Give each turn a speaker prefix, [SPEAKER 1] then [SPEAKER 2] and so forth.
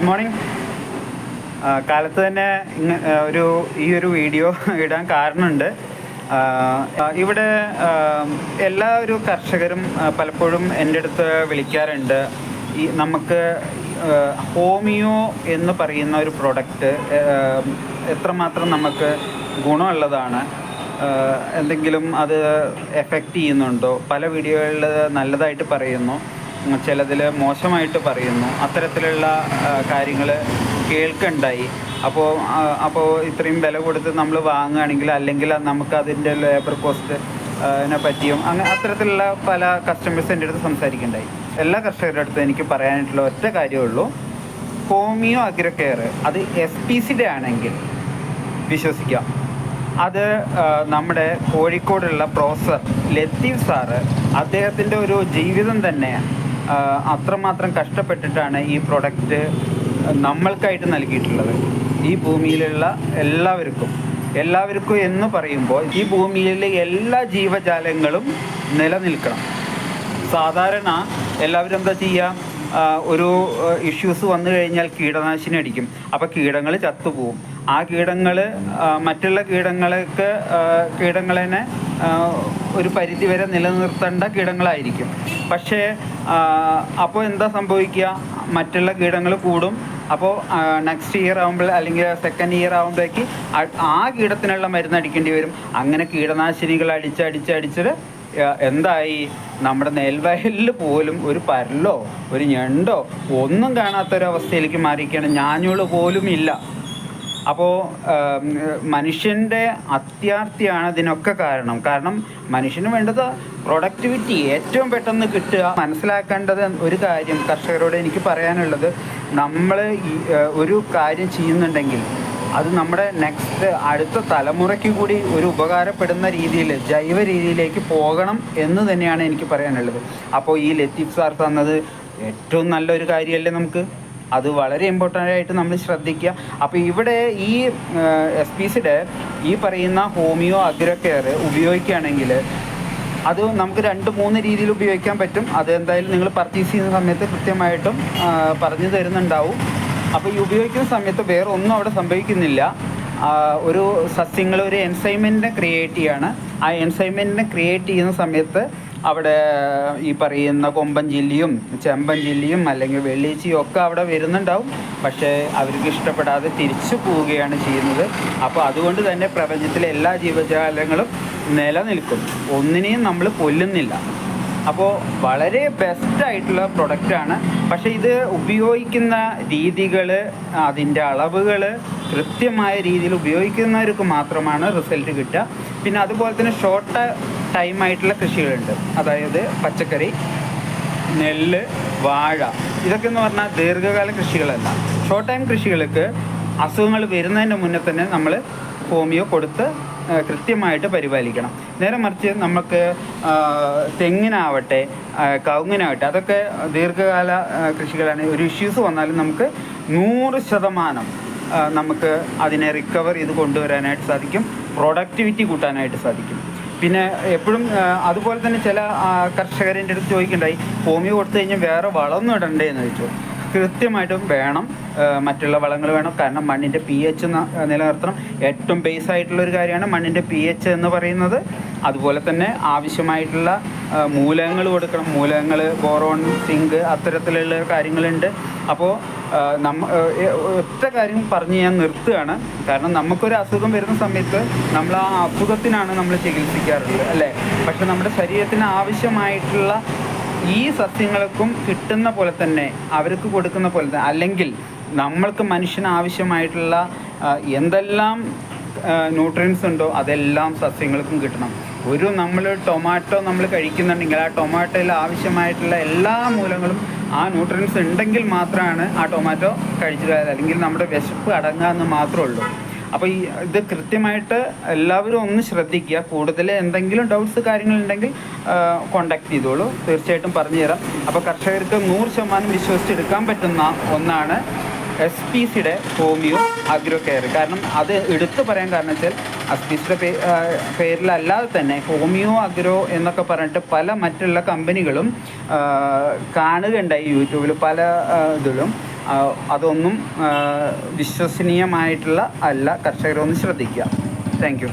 [SPEAKER 1] Good morning കാലത്ത് തന്നെ ഒരു ഈ ഒരു വീഡിയോ ഇടാൻ കാരണമുണ്ട്. ഇവിടെ എല്ലാ ഒരു കർഷകരും പലപ്പോഴും എന്റെ അടുത്ത് വിളിക്കാറുണ്ട്. ഈ നമുക്ക് ഹോമിയോ എന്ന് പറയുന്ന ഒരു പ്രൊഡക്റ്റ് എത്രമാത്രം നമുക്ക് ഗുണമുള്ളതാണ്. എന്തെങ്കിലും അത് എഫക്റ്റ് ചെയ്യുന്നുണ്ടോ? പല വീഡിയോകളിൽ നല്ലതായിട്ട് പറയുന്നു. ചിലതിൽ മോശമായിട്ട് പറയുന്നു. അത്തരത്തിലുള്ള കാര്യങ്ങൾ കേൾക്കുണ്ടായി. അപ്പോൾ അപ്പോൾ ഇത്രയും വില കൊടുത്ത് നമ്മൾ വാങ്ങുകയാണെങ്കിൽ അല്ലെങ്കിൽ നമുക്ക് അതിന്റെ ലേബർ കോസ്റ്റ് നെ പറ്റിയും അങ്ങനെ അത്തരത്തിലുള്ള പല കസ്റ്റമേഴ്സ് എന്റെ അടുത്ത് സംസാരിക്കുന്നുണ്ടായി എല്ലാ കർഷകരുടെ അടുത്ത് എനിക്ക് പറയാനായിട്ടുള്ള ഒറ്റ കാര്യമുള്ളൂ ഹോമിയോ അഗ്രോ കെയർ അത് എസ് പി സിയുടെ ആണെങ്കിൽ വിശ്വസിക്കാം. അത് നമ്മുടെ കോഴിക്കോടുള്ള പ്രൊഫസർ ലത്തീഫ് സാറ് അദ്ദേഹത്തിന്റെ ഒരു ജീവിതം തന്നെ അത്രമാത്രം കഷ്ടപ്പെട്ടിട്ടാണ് ഈ പ്രൊഡക്റ്റ് നമ്മൾക്കായിട്ട് നൽകിയിട്ടുള്ളത്. ഈ ഭൂമിയിലുള്ള എല്ലാവർക്കും. എല്ലാവർക്കും എന്ന് പറയുമ്പോൾ ഈ ഭൂമിയിലെ എല്ലാ ജീവജാലങ്ങളും നിലനിൽക്കണം. സാധാരണ എല്ലാവരും എന്താ ചെയ്യുക ഒരു ഇഷ്യൂസ് വന്നു കഴിഞ്ഞാൽ കീടനാശിനി അടിക്കും. അപ്പോൾ കീടങ്ങൾ ചത്തുപോകും. ആ കീടങ്ങൾ മറ്റുള്ള കീടങ്ങൾക്ക് കീടങ്ങളെ ഒരു പരിധി വരെ നിലനിർത്തേണ്ട കീടങ്ങളായിരിക്കും. പക്ഷേ അപ്പോൾ എന്താ സംഭവിക്കുക? മറ്റുള്ള കീടങ്ങൾ കൂടും. അപ്പോൾ നെക്സ്റ്റ് ഇയർ ആകുമ്പോൾ അല്ലെങ്കിൽ സെക്കൻഡ് ഇയർ ആകുമ്പോഴേക്ക് ആ കീടത്തിനുള്ള മരുന്ന് അടിക്കേണ്ടി വരും. അങ്ങനെ കീടനാശിനികൾ അടിച്ച് അടിച്ച് അടിച്ചിട്ട് എന്തായി? നമ്മുടെ നെൽവയലിൽ പോലും ഒരു പരലോ ഒരു ഞണ്ടോ ഒന്നും കാണാത്തൊരവസ്ഥയിലേക്ക് മാറിയിരിക്കുകയാണ്. ഞാഞ്ഞുകൾ പോലും ഇല്ല. അപ്പോൾ മനുഷ്യന്റെ അത്യാർത്ഥിയാണ് ഇതിനൊക്കെ കാരണം. കാരണം മനുഷ്യന് വേണ്ടത് പ്രൊഡക്ടിവിറ്റി ഏറ്റവും പെട്ടെന്ന് കിട്ടുക. മനസ്സിലാക്കേണ്ടത് ഒരു കാര്യം കർഷകരോട് എനിക്ക് പറയാനുള്ളത്. നമ്മൾ ഒരു കാര്യം ചെയ്യുന്നുണ്ടെങ്കിൽ അത് നമ്മുടെ നെക്സ്റ്റ് അടുത്ത തലമുറയ്ക്ക് കൂടി ഒരു ഉപകാരപ്പെടുന്ന രീതിയിൽ ജൈവ രീതിയിലേക്ക് പോകണം എന്ന് തന്നെയാണ് എനിക്ക് പറയാനുള്ളത്. അപ്പോൾ ഈ ലത്തീഫ് സാർ തന്നത് ഏറ്റവും നല്ലൊരു കാര്യമല്ലേ നമുക്ക്? അത് വളരെ ഇമ്പോർട്ടന്റ് ആയിട്ട് നമ്മൾ ശ്രദ്ധിക്കുക. അപ്പോൾ ഇവിടെ ഈ എസ് പി സിയുടെ ഈ പറയുന്ന ഹോമിയോ അഗ്രോ കെയർ ഉപയോഗിക്കുകയാണെങ്കിൽ അത് നമുക്ക് രണ്ട് മൂന്ന് രീതിയിൽ ഉപയോഗിക്കാൻ പറ്റും. അത് എന്തായാലും നിങ്ങൾ പർച്ചേസ് ചെയ്യുന്ന സമയത്ത് കൃത്യമായിട്ടും പറഞ്ഞു തരുന്നുണ്ടാവും. അപ്പോൾ ഈ ഉപയോഗിക്കുന്ന സമയത്ത് വേറെ ഒന്നും അവിടെ സംഭവിക്കുന്നില്ല. ഒരു സസ്യങ്ങൾ ഒരു എൻസൈമെന്റിനെ ക്രിയേറ്റ് ചെയ്യാണ്. ആ എൻസൈമെന്റിനെ ക്രിയേറ്റ് ചെയ്യുന്ന സമയത്ത് അവിടെ ഈ പറയുന്ന കൊമ്പൻ ജില്ലിയും ചെമ്പൻ ജില്ലിയും അല്ലെങ്കിൽ വെള്ളീച്ചിയും ഒക്കെ അവിടെ വരുന്നുണ്ടാവും. പക്ഷേ അവർക്ക് ഇഷ്ടപ്പെടാതെ തിരിച്ചു പോവുകയാണ് ചെയ്യുന്നത്. അപ്പോൾ അതുകൊണ്ട് തന്നെ പ്രപഞ്ചത്തിലെ എല്ലാ ജീവജാലങ്ങളും നിലനിൽക്കും. ഒന്നിനെയും നമ്മൾ കൊല്ലുന്നില്ല. അപ്പോൾ വളരെ ബെസ്റ്റ് ആയിട്ടുള്ള പ്രൊഡക്റ്റാണ് പക്ഷേ ഇത് ഉപയോഗിക്കുന്ന രീതികൾ അതിന്റെ അളവുകൾ കൃത്യമായ രീതിയിൽ ഉപയോഗിക്കുന്നവർക്ക് മാത്രമാണ് റിസൾട്ട് കിട്ടുക. പിന്നെ അതുപോലെ തന്നെ ഷോർട്ട് ടൈം ആയിട്ടുള്ള കൃഷികളുണ്ട്. അതായത് പച്ചക്കറി നെല്ല് വാഴ. ഇതൊക്കെ എന്ന് പറഞ്ഞാൽ ദീർഘകാല കൃഷികളല്ല. ഷോർട്ട് ടൈം കൃഷികൾക്ക് അസുഖങ്ങൾ വരുന്നതിന് മുന്നേ തന്നെ നമ്മൾ ഹോമിയോ കൊടുത്ത് കൃത്യമായിട്ട് പരിപാലിക്കണം. നേരെ മറിച്ച് നമുക്ക് തെങ്ങിനാവട്ടെ കവുങ്ങിനാവട്ടെ അതൊക്കെ ദീർഘകാല കൃഷികളാണ്. ഒരു ഇഷ്യൂസ് വന്നാലും നമുക്ക് നൂറ് ശതമാനം നമുക്ക് അതിനെ റിക്കവർ ചെയ്ത് കൊണ്ടുവരാനായിട്ട് സാധിക്കും. പ്രൊഡക്ടിവിറ്റി കൂട്ടാനായിട്ട് സാധിക്കും. പിന്നെ എപ്പോഴും അതുപോലെ തന്നെ ചില കർഷകരെന്റെ അടുത്ത് ചോദിക്കണ്ടായി ഹോമിയോ കൊടുത്തു കഴിഞ്ഞാൽ വേറെ വളമൊന്നും ഇടണ്ടേ എന്ന് ചോദിച്ചു. കൃത്യമായിട്ടും വേണം മറ്റുള്ള വളങ്ങൾ വേണം. കാരണം മണ്ണിന്റെ പി എച്ച് നിലനിർത്തണം. ഏറ്റവും ബേസ് ആയിട്ടുള്ള ഒരു കാര്യമാണ് മണ്ണിന്റെ പി എച്ച് എന്ന് പറയുന്നത്. അതുപോലെ തന്നെ ആവശ്യമായിട്ടുള്ള മൂലകങ്ങൾ കൊടുക്കണം. മൂലകങ്ങൾ ബോറോൺ സിങ്ക് അത്തരത്തിലുള്ള കാര്യങ്ങളുണ്ട്. അപ്പോൾ നമ്മ ഒറ്റ കാര്യം പറഞ്ഞ് ഞാൻ നിർത്തുകയാണ്. കാരണം നമുക്കൊരു അസുഖം വരുന്ന സമയത്ത് നമ്മൾ ആ അസുഖത്തിനാണ് നമ്മൾ ചികിത്സിക്കാറുള്ളത് അല്ലേ? പക്ഷെ നമ്മുടെ ശരീരത്തിന് ആവശ്യമായിട്ടുള്ള ഈ സസ്യങ്ങൾക്കും കിട്ടുന്ന പോലെ തന്നെ അവർക്ക് കൊടുക്കുന്ന പോലെ തന്നെ അല്ലെങ്കിൽ നമ്മൾക്ക് മനുഷ്യന് ആവശ്യമായിട്ടുള്ള എന്തെല്ലാം ന്യൂട്രിയൻസ് ഉണ്ടോ അതെല്ലാം സസ്യങ്ങൾക്കും കിട്ടണം. ഒരു നമ്മൾ ടൊമാറ്റോ നമ്മൾ കഴിക്കുന്നുണ്ടെങ്കിൽ ആ ടൊമാറ്റോയിൽ ആവശ്യമായിട്ടുള്ള എല്ലാ മൂലങ്ങളും ആ ന്യൂട്രിയൻസ് ഉണ്ടെങ്കിൽ മാത്രമാണ് ആ ടൊമാറ്റോ കഴിച്ചത്. അല്ലെങ്കിൽ നമ്മുടെ വിശപ്പ് അടങ്ങാമെന്ന് മാത്രമേ ഉള്ളൂ. അപ്പോൾ ഈ ഇത് കൃത്യമായിട്ട് എല്ലാവരും ഒന്ന് ശ്രദ്ധിക്കുക. കൂടുതൽ എന്തെങ്കിലും ഡൗട്ട്സ് കാര്യങ്ങളുണ്ടെങ്കിൽ കോണ്ടാക്ട് ചെയ്തോളൂ. തീർച്ചയായിട്ടും പറഞ്ഞു തരാം അപ്പോൾ കർഷകർക്ക് നൂറ് ശതമാനം വിശ്വസിച്ചെടുക്കാൻ പറ്റുന്ന ഒന്നാണ് എസ് പി സിയുടെ ഹോമിയോ അഗ്രോ കെയർ കാരണം അത് എടുത്തു പറയാൻ കാരണം വെച്ചാൽ എസ് പി സിയുടെ പേരിലല്ലാതെ തന്നെ ഹോമിയോ അഗ്രോ എന്നൊക്കെ പറഞ്ഞിട്ട് പല മറ്റുള്ള കമ്പനികളും കാണുകയുണ്ടായി യൂട്യൂബിൽ പല ഇതിലും. അതൊന്നും വിശ്വസനീയമായിട്ടുള്ള അല്ല. കർഷകരൊന്ന് ശ്രദ്ധിക്കുക. താങ്ക്